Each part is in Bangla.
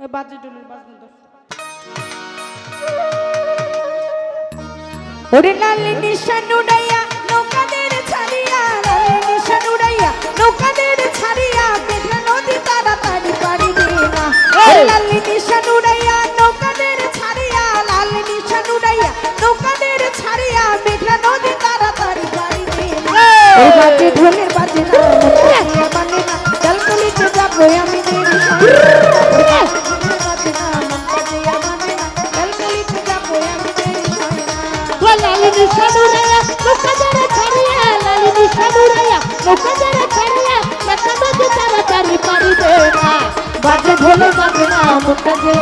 বাজে ডুলুর বাজনা দোষ ওরে লালি নিশান উড়াইয়া নৌকাদের ছাড়িয়া লালি নিশান উড়াইয়া নৌকাদের ছাড়িয়া মেঘনা নদী তাড়াতাড়ি পাড়ি দিয়ে না। লালি নিশান উড়াইয়া নৌকাদের ছাড়িয়া লালি নিশান উড়াইয়া নৌকাদের ছাড়িয়া মেঘনা নদী তাড়াতাড়ি পাড়ি দিয়ে না। বাজে ঢোলের বাজে না নৌকা যারা ছাড়িয়া দেখা নদী তাড়াতাড়ি পারি দে না বাজে ঢোলে বাজে না মোটা যে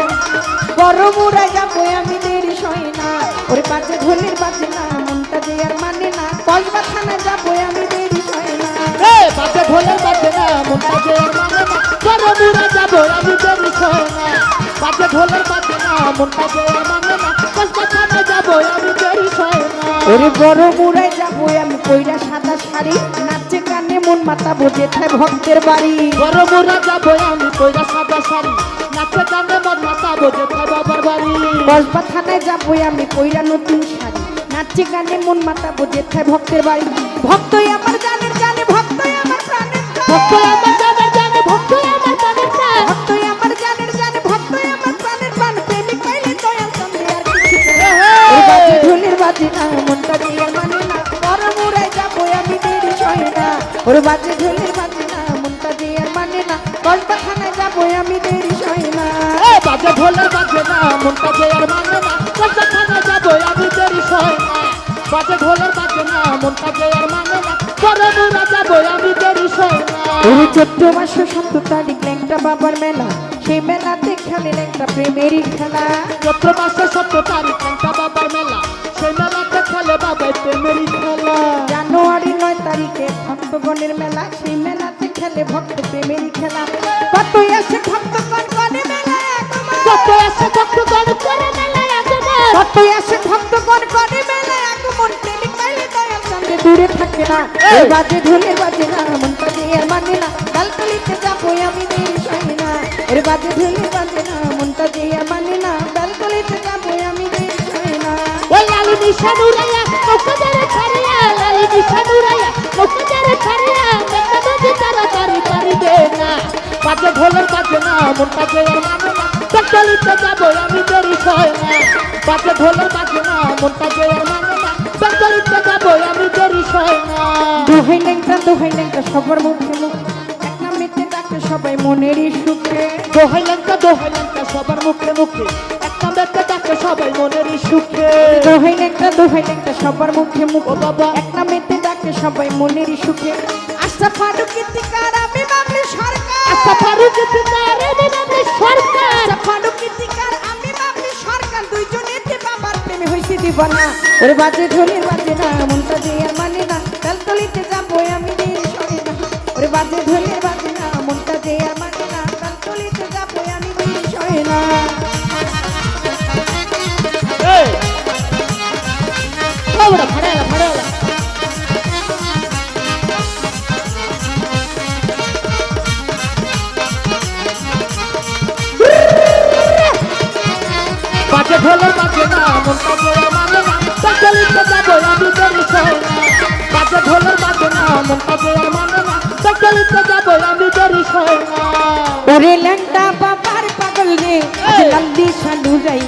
বড় মুড়া যাব আমি দেরি সই না ওরে বাজে ঢোলের বাজে না মনটা যে আর মানে না কসবা থানা যাব আমি দেরি সই না এ বাজে ঢোলের বাজে না মনটা যে আর মানে না বড় মুড়া যাব আমি দেরি বাজে বাজে যাব আমি কইরা সাদা শাড়ি। মন মাতা বোঝে থায় ভক্তের বাড়ি। বড় মোরা যাব আমি কইরা সাদা শাড়ি। নাচে গানে মন মাতা বোঝে থাই বাবার বাড়ি। কসবা থানায় যাব আমি কইরা নতুন শাড়ি। নাচে গানে মন মাতা বোঝে থায় ভক্তের বাড়ি। ভক্তই ওর বাজে ঢোলের বাজে না মনটা দিয়ে মানে না। থানায় যাব আমি দেরি সয় না। বাজে ঢোলের বাজে না মনটা যে আর মানে না। খানা যাব আমি দেরি সয় না। বাজে ঢোলের বাজে না মনটা যে আর মানে না। বড় মুড়া যাব আমি দেরি সয় না। ওই চোদ্দ মাসে সত্তর তারিখ ল্যাংটা বাবার মেলা। সেই মেলাতে খেলেন একটা প্রেমেরই খেলা। চৈত্র মাসে সত্য তারিখ বাবার মেলা। সেই মেলাতে খেলে বাবাই প্রেমেরই ভক্তগণের মেলা সেই মেলাতে খেলে ভক্ত প্রেমেরই খেলা কতই আসে ভক্তগণ করে মেলায় কত আসে ভক্তগণ করে আসে ভক্তগণ করে মেলায় আগমন প্রেমিক পাইলে দয়াল চন্দ্রে দূরে থাকে না। এই! বাজে ঢোলে বাজে না মনটা দিয়ে আর মানে না। কালকালিতে যাব আমি দেরি সই না। এর বাজে ঢোলে বাজে না মনটা দিয়ে আর মানে না। কালকালিতে যাব আমি দেরি সই না। ওই লালি নিশান উড়াইয়া নৌকা যারা ছাড়িয়া লালি নিশান পারি দে না বাজে ঢোলের বাজে না মনটা যে আর মানে না। চটলিতে যাব আমি দেরি সয় না। বাজে ঢোলের বাজে না মনটা যে আর মানে যাব আমি দেরি সয় না। দোহাই ল্যাংটা দোহাই ল্যাংটা সবার মুখে মুখে সবাই মনেরই সুখে। দোহাই লঙ্কা দোহাই লঙ্কা সবার মুখে মুখে। একটা বেতে ডাকে সবাই মনেরই সুখে। দোহাই ল্যাংটা দোহাই ল্যাংটা সবার মুখে মুখে। বাবা। এক নামেতে ডাকে সবাই মনেরই সুখে। আশা ফারুক ইতিকার আমি বাবলি সরকার। আচ্ছা ফারুক সিতারে বিনামে সরকার। আশা ফারুক ইতিকার আমি বাবলি সরকার। দুইজনেতে বাবার প্রেমে হইছে দিবানা। ওরে বাজে ঢোলের বাজে না মনটা দিয়ে আর মানে না। কালতলিতে যাব আমি দেরি সরে না। ওরে বাজে ঢোলের বাজে না মনটা দিয়ে আর মানে না। কালতলিতে যাব আমি দেরি সরে না। এই! ঢোলের বাজে না মানে না। চলিতে যাব আমি দেরি সয় না। বাজে ঢোলের বাজে না মনটা জোড়া মানে না। চলিতে যাব আমি দেরি সয় না। ওরে ল্যাংটা বাবার পাগল রে লাল্লি সালু যাই।